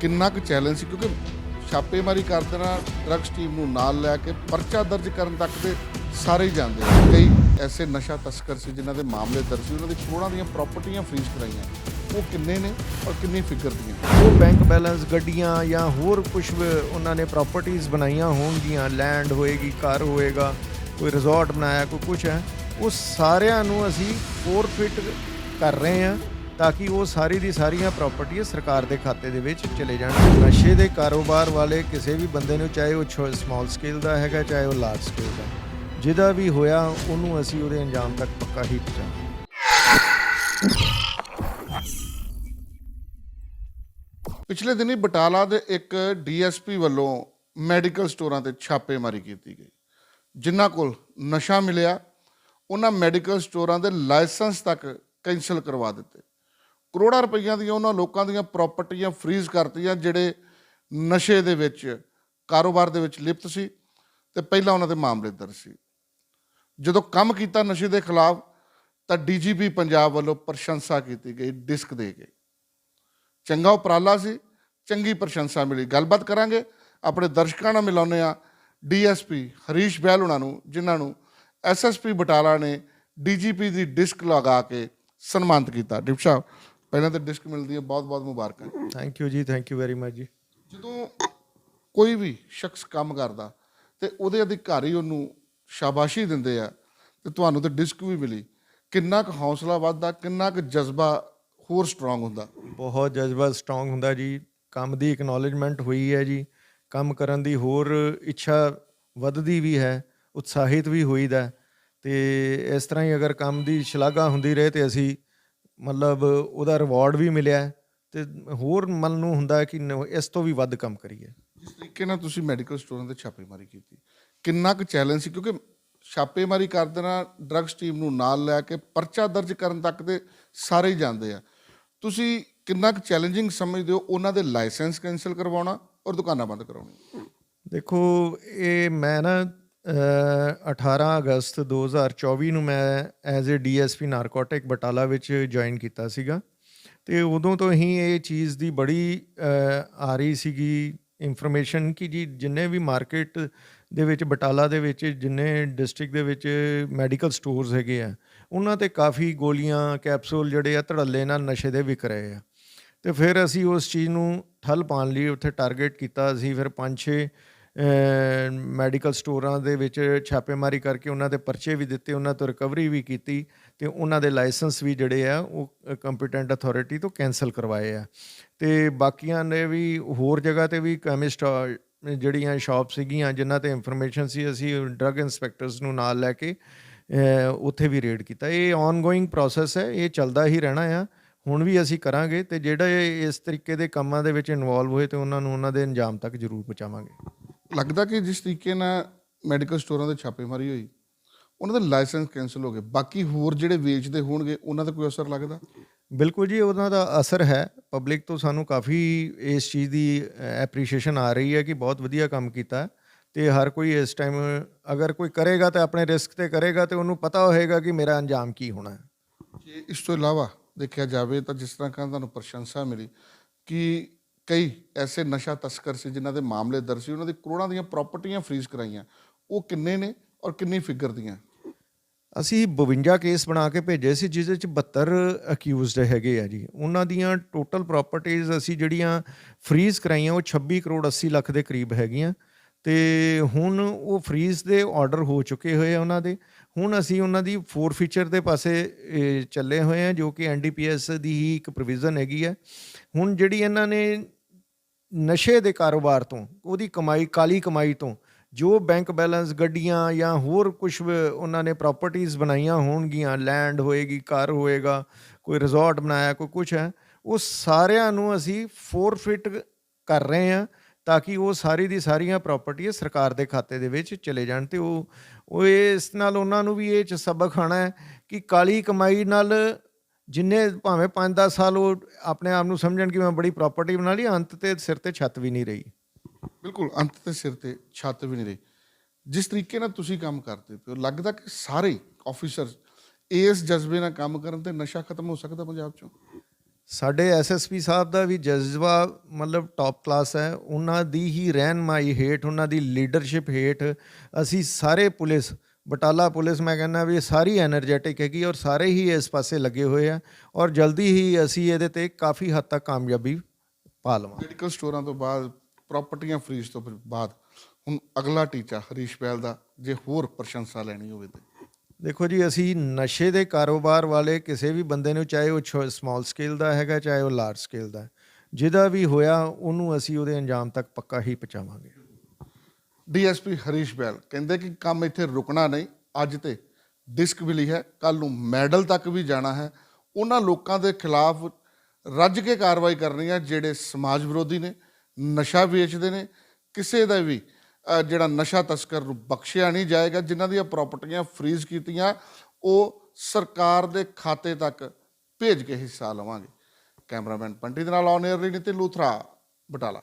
ਕਿੰਨਾ ਕੁ ਚੈਲੰਜ ਸੀ? ਕਿਉਂਕਿ ਛਾਪੇਮਾਰੀ ਕਰਦੇ ਨਾਲ ਡਰੱਗਸ ਟੀਮ ਨੂੰ ਨਾਲ ਲੈ ਕੇ ਪਰਚਾ ਦਰਜ ਕਰਨ ਤੱਕ ਦੇ ਸਾਰੇ ਹੀ ਜਾਂਦੇ ਨੇ ਕਈ ਐਸੇ ਨਸ਼ਾ ਤਸਕਰ ਸੀ ਜਿਨ੍ਹਾਂ ਦੇ ਮਾਮਲੇ ਦਰਜ ਸੀ, ਉਹਨਾਂ ਦੀ ਕਰੋੜਾਂ ਦੀਆਂ ਪ੍ਰਾਪਰਟੀਆਂ ਫਰੀਜ਼ ਕਰਾਈਆਂ। ਉਹ ਕਿੰਨੇ ਨੇ ਔਰ ਕਿੰਨੀ ਫਿਕਰ ਦੀਆਂ? ਉਹ ਬੈਂਕ ਬੈਲੈਂਸ ਗੱਡੀਆਂ ਜਾਂ ਹੋਰ ਕੁਝ ਉਹਨਾਂ ਨੇ ਪ੍ਰਾਪਰਟੀਆਂ ਬਣਾਈਆਂ ਹੋਣਗੀਆਂ ਲੈਂਡ ਹੋਏਗੀ, ਘਰ ਹੋਏਗਾ, ਕੋਈ ਰਿਜ਼ੋਰਟ ਬਣਾਇਆ, ਕੋਈ ਕੁਝ ਹੈ। ਉਹ ਸਾਰਿਆਂ ਨੂੰ ਅਸੀਂ ਫੋਰਫਿਟ ਕਰ ਰਹੇ ਹਾਂ। ਤਾਂ ਕਿ ਉਹ ਸਾਰੀ ਦੀ ਸਾਰੀਆਂ ਪ੍ਰਾਪਰਟੀਆਂ ਸਰਕਾਰ ਦੇ ਖਾਤੇ ਦੇ ਵਿੱਚ ਚਲੇ ਜਾਣ। ਨਸ਼ੇ ਦੇ ਕਾਰੋਬਾਰ ਵਾਲੇ ਕਿਸੇ ਵੀ ਬੰਦੇ ਨੂੰ, ਚਾਹੇ ਉਹ ਸਮਾਲ ਸਕੇਲ ਦਾ ਹੈਗਾ, ਚਾਹੇ ਉਹ ਲਾਰਜ ਸਕੇਲ ਦਾ। ਜਿਹਦਾ ਵੀ ਹੋਇਆ, ਉਹਨੂੰ ਅਸੀਂ ਉਹਦੇ ਅੰਜਾਮ ਤੱਕ ਪੱਕਾ ਹੀ ਪਹੁੰਚਾਵਾਂਗੇ। ਪਿਛਲੇ ਦਿਨੀ ਬਟਾਲਾ ਦੇ ਇੱਕ ਡੀਐਸਪੀ ਵੱਲੋਂ ਮੈਡੀਕਲ ਸਟੋਰਾਂ ਤੇ ਛਾਪੇਮਾਰੀ ਕੀਤੀ ਗਈ। ਜਿਨ੍ਹਾਂ ਕੋਲ ਨਸ਼ਾ ਮਿਲਿਆ, ਉਹਨਾਂ ਮੈਡੀਕਲ ਸਟੋਰਾਂ ਦੇ ਲਾਇਸੈਂਸ ਤੱਕ ਕੈਂਸਲ ਕਰਵਾ ਦਿੱਤੇ। ਕਰੋੜਾਂ ਰੁਪਈਆਂ ਦੀਆਂ ਉਹਨਾਂ ਲੋਕਾਂ ਦੀਆਂ ਪ੍ਰਾਪਰਟੀਆਂ ਫ੍ਰੀਜ਼ ਕਰਤੀਆਂ, ਜਿਹੜੇ ਨਸ਼ੇ ਦੇ ਵਿੱਚ, ਕਾਰੋਬਾਰ ਦੇ ਵਿੱਚ ਲਿਪਤ ਸੀ ਤੇ ਪਹਿਲਾਂ ਉਹਨਾਂ ਦੇ ਮਾਮਲੇ ਦਰਜ ਸੀ। ਜਦੋਂ ਕੰਮ ਕੀਤਾ ਨਸ਼ੇ ਦੇ ਖਿਲਾਫ, ਤਾਂ ਡੀਜੀਪੀ ਪੰਜਾਬ ਵੱਲੋਂ ਪ੍ਰਸ਼ੰਸਾ ਕੀਤੀ ਗਈ, ਡਿਸਕ ਦੇ ਕੇ ਚੰਗਾ ਉਪਰਾਲਾ ਸੀ, ਚੰਗੀ ਪ੍ਰਸ਼ੰਸਾ ਮਿਲੀ। ਗੱਲਬਾਤ ਕਰਾਂਗੇ, ਆਪਣੇ ਦਰਸ਼ਕਾਂ ਨਾਲ ਮਿਲਾਉਂਦੇ ਆ ਡੀਐਸਪੀ ਹਰੀਸ਼ ਬਹਿਲ ਉਹਨਾਂ ਨੂੰ, ਜਿਨ੍ਹਾਂ ਨੂੰ ਐਸਐਸਪੀ ਬਟਾਲਾ ਨੇ ਡੀਜੀਪੀ ਦੀ ਡਿਸਕ ਲਗਾ ਕੇ ਸਨਮਾਨਿਤ ਕੀਤਾ। ਡਿਪਟੀ ਸਾਹਿਬ ਪਹਿਲਾਂ ਤਾਂ ਡਿਸਕ ਮਿਲਦੀ ਹੈ ਬਹੁਤ ਬਹੁਤ ਮੁਬਾਰਕਾਂ। ਥੈਂਕ ਯੂ ਜੀ ਥੈਂਕ ਯੂ ਵੈਰੀ ਮਚ ਜੀ। ਜਦੋਂ ਕੋਈ ਵੀ ਸ਼ਖਸ ਕੰਮ ਕਰਦਾ ਤੇ ਉਹਦੇ ਅਧਿਕਾਰੀ ਉਹਨੂੰ ਸ਼ਾਬਾਸ਼ੀ ਦਿੰਦੇ ਆ ਤੇ ਤੁਹਾਨੂੰ ਤੇ ਡਿਸਕ ਵੀ ਮਿਲੀ। ਕਿੰਨਾ ਕੁ ਹੌਸਲਾ ਵੱਧਦਾ ਕਿੰਨਾ ਕੁ ਜਜ਼ਬਾ ਹੋਰ ਸਟਰੋਂਗ ਹੁੰਦਾ। ਬਹੁਤ ਜਜ਼ਬਾ ਸਟਰੋਂਗ ਹੁੰਦਾ ਜੀ। ਕੰਮ ਦੀ ਇਕਨੋਲਜਮੈਂਟ ਹੋਈ ਹੈ ਜੀ। ਕੰਮ ਕਰਨ ਦੀ ਹੋਰ ਇੱਛਾ ਵੱਧਦੀ ਵੀ ਹੈ ਉਤਸ਼ਾਹਿਤ ਵੀ ਹੋਈਦਾ। ਤੇ ਇਸ ਤਰ੍ਹਾਂ ਹੀ ਅਗਰ ਕੰਮ ਦੀ ਸ਼ਲਾਘਾ ਹੁੰਦੀ ਰਹੇ ਤੇ ਅਸੀਂ ਮਤਲਬ ਉਹਦਾ ਰਿਵਾਰਡ ਵੀ ਮਿਲਿਆ ਤੇ ਹੋਰ ਮਨ ਨੂੰ ਹੁੰਦਾ ਹੈ ਕਿ ਇਸ ਤੋਂ ਵੀ ਵੱਧ ਕੰਮ ਕਰੀਏ। ਜਿਸ ਤਰੀਕੇ ਨਾਲ ਤੁਸੀਂ ਮੈਡੀਕਲ ਸਟੋਰਾਂ ਤੇ ਛਾਪੇਮਾਰੀ ਕੀਤੀ ਕਿੰਨਾ ਕੁ ਚੈਲੰਜ ਸੀ? ਕਿਉਂਕਿ ਛਾਪੇਮਾਰੀ ਕਰ ਦੇਣਾ ਡਰੱਗਸ ਟੀਮ ਨੂੰ ਨਾਲ ਲੈ ਕੇ ਪਰਚਾ ਦਰਜ ਕਰਨ ਤੱਕ ਦੇ ਸਾਰੇ ਜਾਂਦੇ ਆ। ਤੁਸੀਂ ਕਿੰਨਾ ਕੁ ਚੈਲੰਜਿੰਗ ਸਮਝਦੇ ਹੋ ਉਹਨਾਂ ਦੇ ਲਾਇਸੈਂਸ ਕੈਂਸਲ ਕਰਵਾਉਣਾ ਔਰ ਦੁਕਾਨਾਂ ਬੰਦ ਕਰਾਉਣੀ ਦੇਖੋ ਇਹ ਮੈਂ ਨਾ 18 ਅਗਸਤ 2024 ਨੂੰ ਮੈਂ as a DSP narcotic Batala ਵਿੱਚ ਜੁਆਇਨ ਕੀਤਾ ਸੀਗਾ। ਤੇ ਉਦੋਂ ਤੋਂ ਹੀ ਇਹ ਚੀਜ਼ ਦੀ ਬੜੀ ਆ ਰਹੀ ਸੀਗੀ ਇਨਫੋਰਮੇਸ਼ਨ ਕਿ ਜੀ ਜਿੰਨੇ ਵੀ ਮਾਰਕੀਟ ਦੇ ਵਿੱਚ, ਬਟਾਲਾ ਦੇ ਵਿੱਚ, ਜਿੰਨੇ ਡਿਸਟ੍ਰਿਕਟ ਦੇ ਵਿੱਚ ਮੈਡੀਕਲ ਸਟੋਰਸ ਹੈਗੇ ਆ, ਉਹਨਾਂ ਤੇ ਕਾਫੀ ਗੋਲੀਆਂ ਕੈਪਸੂਲ ਜਿਹੜੇ ਆ ਧੜੱਲੇ ਨਾਲ ਨਸ਼ੇ ਦੇ ਵਿਕ ਰਹੇ ਆ। ਤੇ ਫਿਰ ਅਸੀਂ ਉਸ ਚੀਜ਼ ਨੂੰ ਠੱਲ ਪਾਉਣ ਲਈ ਉੱਥੇ ਟਾਰਗੇਟ ਕੀਤਾ, ਅਸੀਂ ਫਿਰ ਪੰਜ ਛੇ ਮੈਡੀਕਲ ਸਟੋਰਾਂ ਦੇ ਵਿੱਚ ਛਾਪੇਮਾਰੀ ਕਰਕੇ ਉਹਨਾਂ ਦੇ ਪਰਚੇ ਵੀ ਦਿੱਤੇ, ਉਹਨਾਂ ਤੋਂ ਰਿਕਵਰੀ ਵੀ ਕੀਤੀ ਤੇ ਉਹਨਾਂ ਦੇ ਲਾਇਸੈਂਸ ਵੀ ਜਿਹੜੇ ਆ, ਉਹ ਕੰਪੀਟੈਂਟ ਅਥਾਰਟੀ ਤੋਂ ਕੈਨਸਲ ਕਰਵਾਏ ਆ। ਤੇ ਬਾਕੀਆਂ ਨੇ ਵੀ ਹੋਰ ਜਗ੍ਹਾ ਤੇ ਵੀ ਕੈਮਿਸਟ ਜਿਹੜੀਆਂ ਸ਼ਾਪ ਸੀਗੀਆਂ, ਜਿਨ੍ਹਾਂ ਤੇ ਇਨਫੋਰਮੇਸ਼ਨ ਸੀ, ਅਸੀਂ ਡਰੱਗ ਇਨਸਪੈਕਟਰਸ ਨੂੰ ਨਾਲ ਲੈ ਕੇ ਉੱਥੇ ਵੀ ਰੇਡ ਕੀਤਾ। ਇਹ ਆਨਗੋਇੰਗ ਪ੍ਰੋਸੈਸ ਹੈ, ਇਹ ਚੱਲਦਾ ਹੀ ਰਹਿਣਾ ਆ। ਹੁਣ ਵੀ ਅਸੀਂ ਕਰਾਂਗੇ ਤੇ ਜਿਹੜੇ ਇਸ ਤਰੀਕੇ ਦੇ ਕੰਮਾਂ ਦੇ ਵਿੱਚ ਇਨਵੋਲਵ ਹੋਏ ਤੇ ਉਹਨਾਂ ਨੂੰ ਉਹਨਾਂ ਦੇ ਅੰਜਾਮ ਤੱਕ ਜ਼ਰੂਰ ਪਹੁੰਚਾਵਾਂਗੇ। ਲੱਗਦਾ ਕਿ ਜਿਸ ਤਰੀਕੇ ਨਾਲ ਮੈਡੀਕਲ ਸਟੋਰਾਂ ਤੇ ਛਾਪੇਮਾਰੀ ਹੋਈ ਉਹਨਾਂ ਦੇ ਲਾਇਸੈਂਸ ਕੈਂਸਲ ਹੋ ਗਏ ਬਾਕੀ ਹੋਰ ਜਿਹੜੇ ਵੇਚਦੇ ਹੋਣਗੇ ਉਹਨਾਂ ਤੇ ਕੋਈ ਅਸਰ ਲੱਗਦਾ? ਬਿਲਕੁਲ ਜੀ ਉਹਨਾਂ ਦਾ ਅਸਰ ਹੈ। ਪਬਲਿਕ ਤੋਂ ਸਾਨੂੰ ਕਾਫੀ ਇਸ ਚੀਜ਼ ਦੀ ਐਪਰੀਸ਼ੀਏਸ਼ਨ ਆ ਰਹੀ ਹੈ ਕਿ ਬਹੁਤ ਵਧੀਆ ਕੰਮ ਕੀਤਾ ਤੇ ਹਰ ਕੋਈ ਇਸ ਟਾਈਮ ਅਗਰ ਕੋਈ ਕਰੇਗਾ ਤਾਂ ਆਪਣੇ ਰਿਸਕ ਤੇ ਕਰੇਗਾ ਤੇ ਉਹਨੂੰ ਪਤਾ ਹੋਏਗਾ ਕਿ ਮੇਰਾ ਅੰਜਾਮ ਕੀ ਹੋਣਾ ਹੈ। ਜੇ ਇਸ ਤੋਂ ਇਲਾਵਾ ਦੇਖਿਆ ਜਾਵੇ ਤਾਂ ਜਿਸ ਤਰ੍ਹਾਂ ਕਿ ਤੁਹਾਨੂੰ ਪ੍ਰਸ਼ੰਸਾ ਮਿਲੀ ਕਿ ਕਈ ਐਸੇ ਨਸ਼ਾ ਤਸਕਰ ਸੀ ਜਿਨ੍ਹਾਂ ਦੇ ਮਾਮਲੇ ਦਰਜ ਸੀ, ਉਹਨਾਂ ਦੀ ਕਰੋੜਾਂ ਦੀਆਂ ਪ੍ਰਾਪਰਟੀਆਂ ਫਰੀਜ਼ ਕਰਾਈਆਂ। ਉਹ ਕਿੰਨੇ ਨੇ ਔਰ ਕਿੰਨੀ ਫਿਗਰ ਦੀਆਂ? ਅਸੀਂ 52 ਕੇਸ ਬਣਾ ਕੇ ਭੇਜੇ ਸੀ ਜਿਸ ਵਿੱਚ 72 ਅਕਿਊਜ਼ਡ ਹੈਗੇ ਆ ਜੀ। ਉਹਨਾਂ ਦੀਆਂ ਟੋਟਲ ਪ੍ਰਾਪਰਟੀਆਂ ਅਸੀਂ ਜਿਹੜੀਆਂ ਫਰੀਜ਼ ਕਰਾਈਆਂ, ਉਹ 26 ਕਰੋੜ 80 ਲੱਖ ਦੇ ਕਰੀਬ ਹੈਗੀਆਂ। ਤੇ ਹੁਣ ਉਹ ਫਰੀਜ਼ ਦੇ ਆਰਡਰ ਹੋ ਚੁੱਕੇ ਹੋਏ ਆ ਉਹਨਾਂ ਦੇ। ਹੁਣ ਅਸੀਂ ਉਹਨਾਂ ਦੀ ਫੋਰ ਫੀਚਰ ਦੇ ਪਾਸੇ ਚੱਲੇ ਹੋਏ ਆ, ਜੋ ਕਿ ਐਨਡੀਪੀਐਸ ਦੀ ਹੀ ਇੱਕ ਪ੍ਰੋਵੀਜ਼ਨ ਹੈਗੀ ਹੈ ਹੁਣ ਜਿਹੜੀ ਇਹਨਾਂ ਨੇ ਨਸ਼ੇ ਦੇ ਕਾਰੋਬਾਰ ਤੋਂ, ਉਹਦੀ ਕਮਾਈ, ਕਾਲੀ ਕਮਾਈ ਤੋਂ, ਜੋ ਬੈਂਕ ਬੈਲੈਂਸ ਗੱਡੀਆਂ ਜਾਂ ਹੋਰ ਕੁਝ ਉਹਨਾਂ ਨੇ ਪ੍ਰਾਪਰਟੀਆਂ ਬਣਾਈਆਂ ਹੋਣਗੀਆਂ ਲੈਂਡ ਹੋਏਗੀ, ਘਰ ਹੋਏਗਾ, ਕੋਈ ਰਿਜ਼ੋਰਟ ਬਣਾਇਆ, ਕੋਈ ਕੁਝ ਹੈ, ਉਹ ਸਾਰਿਆਂ ਨੂੰ ਅਸੀਂ ਫੋਰਫਿਟ ਕਰ ਰਹੇ ਹਾਂ ਤਾਂ ਕਿ ਉਹ ਸਾਰੀ ਦੀ ਸਾਰੀਆਂ ਪ੍ਰਾਪਰਟੀਆਂ ਸਰਕਾਰ ਦੇ ਖਾਤੇ ਦੇ ਵਿੱਚ ਚਲੇ ਜਾਣ ਤੇ ਉਹ ਉਹ ਇਸ ਨਾਲ ਉਹਨਾਂ ਨੂੰ ਵੀ ਇਹ ਚ ਸਬਕ ਆਣਾ ਹੈ ਕਿ ਕਾਲੀ ਕਮਾਈ ਨਾਲ ਜਿੰਨੇ ਭਾਵੇਂ 5-10 ਸਾਲ ਉਹ ਆਪਣੇ ਆਪ ਨੂੰ ਸਮਝਣ ਕਿ ਮੈਂ ਬੜੀ ਪ੍ਰਾਪਰਟੀ ਬਣਾ ਲਈ ਅੰਤ ਤੇ ਸਿਰ ਤੇ ਛੱਤ ਵੀ ਨਹੀਂ ਰਹੀ। ਬਿਲਕੁਲ ਅੰਤ ਤੇ ਸਿਰ ਤੇ ਛੱਤ ਵੀ ਨਹੀਂ ਰਹੀ। ਜਿਸ ਤਰੀਕੇ ਨਾਲ ਤੁਸੀਂ ਕੰਮ ਕਰਦੇ ਹੋ ਲੱਗਦਾ ਕਿ ਸਾਰੇ ਆਫੀਸਰ ਇਸ ਜਜ਼ਬੇ ਨਾਲ ਕੰਮ ਕਰਨ ਤੇ ਨਸ਼ਾ ਖਤਮ ਹੋ ਸਕਦਾ ਪੰਜਾਬ ਚੋਂ? ਸਾਡੇ ਐਸਐਸਪੀ ਸਾਹਿਬ ਦਾ ਵੀ ਜਜ਼ਬਾ ਮਤਲਬ ਟੌਪ ਕਲਾਸ ਹੈ। ਉਹਨਾਂ ਦੀ ਹੀ ਰਹਿਨਮਾਈ ਹੇਠ ਉਹਨਾਂ ਦੀ ਲੀਡਰਸ਼ਿਪ ਹੇਠ ਅਸੀਂ ਸਾਰੇ ਪੁਲਿਸ ਬਟਾਲਾ ਪੁਲਿਸ ਮੈਂ ਕਹਿੰਦਾ ਵੀ ਸਾਰੀ એનર્ਜੈਟਿਕ ਹੈਗੀ ਔਰ ਸਾਰੇ ਹੀ ਇਸ ਪਾਸੇ ਲੱਗੇ ਹੋਏ ਆ ਔਰ ਜਲਦੀ ਹੀ ਅਸੀਂ ਇਹਦੇ ਤੇ ਕਾਫੀ ਹੱਦ ਤੱਕ ਕਾਮਯਾਬੀ ਪਾ ਲਵਾਂ ਮੈਡੀਕਲ ਸਟੋਰਾਂ ਤੋਂ ਬਾਅਦ ਪ੍ਰਾਪਰਟੀਆਂ ਫਰੀਜ਼ ਤੋਂ ਬਾਅਦ ਹੁਣ ਅਗਲਾ ਟੀਚਾ ਹਰੀਸ਼ ਬੈਲ ਦਾ ਜੇ ਹੋਰ ਪ੍ਰਸ਼ੰਸਾ ਲੈਣੀ ਹੋਵੇ ਤੇ। ਦੇਖੋ ਜੀ ਅਸੀਂ ਨਸ਼ੇ ਦੇ ਕਾਰੋਬਾਰ ਵਾਲੇ ਕਿਸੇ ਵੀ ਬੰਦੇ ਨੂੰ ਚਾਹੇ ਉਹ ਸਮਾਲ ਸਕੇਲ ਦਾ ਹੈਗਾ ਚਾਹੇ ਉਹ ਲਾਰਜ ਸਕੇਲ ਦਾ ਜਿਹਦਾ ਵੀ ਹੋਇਆ ਉਹਨੂੰ ਅਸੀਂ ਉਹਦੇ ਅੰਜਾਮ ਤੱਕ ਪੱਕਾ ਹੀ ਪਹੁੰਚਾਵਾਂਗੇ। ਡੀਐਸਪੀ ਹਰੀਸ਼ ਬੈਲ ਕਹਿੰਦੇ ਕਿ ਕੰਮ ਇੱਥੇ ਰੁਕਣਾ ਨਹੀਂ, ਅੱਜ ਤੇ ਡਿਸਕ ਮਿਲੀ ਹੈ ਕੱਲ ਨੂੰ ਮੈਡਲ ਤੱਕ ਵੀ ਜਾਣਾ ਹੈ। ਉਹਨਾਂ ਲੋਕਾਂ ਦੇ ਖਿਲਾਫ ਰੱਜ ਕੇ ਕਾਰਵਾਈ ਕਰਨੀ ਹੈ, ਜਿਹੜੇ ਸਮਾਜ ਵਿਰੋਧੀ ਨੇ, ਨਸ਼ਾ ਵੇਚਦੇ ਨੇ, ਕਿਸੇ ਦਾ ਵੀ ਜਿਹੜਾ ਨਸ਼ਾ ਤਸਕਰ ਨੂੰ ਬਖਸ਼ਿਆ ਨਹੀਂ ਜਾਏਗਾ, ਜਿਨ੍ਹਾਂ ਦੀਆਂ ਪ੍ਰਾਪਰਟੀਆਂ ਫਰੀਜ਼ ਕੀਤੀਆਂ, ਉਹ ਸਰਕਾਰ ਦੇ ਖਾਤੇ ਤੱਕ ਭੇਜ ਕੇ ਹਿੱਸਾ ਲਵਾਂਗੇ। ਕੈਮਰਾਮੈਨ ਪੰਟੀ ਦੇ ਨਾਲ ਆਨ 에ਅਰ ਨਿਤਿਨ ਲੂਥਰਾ, ਬਟਾਲਾ।